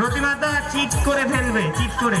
রতিমাদা cheat করে ফেলবে cheat করে।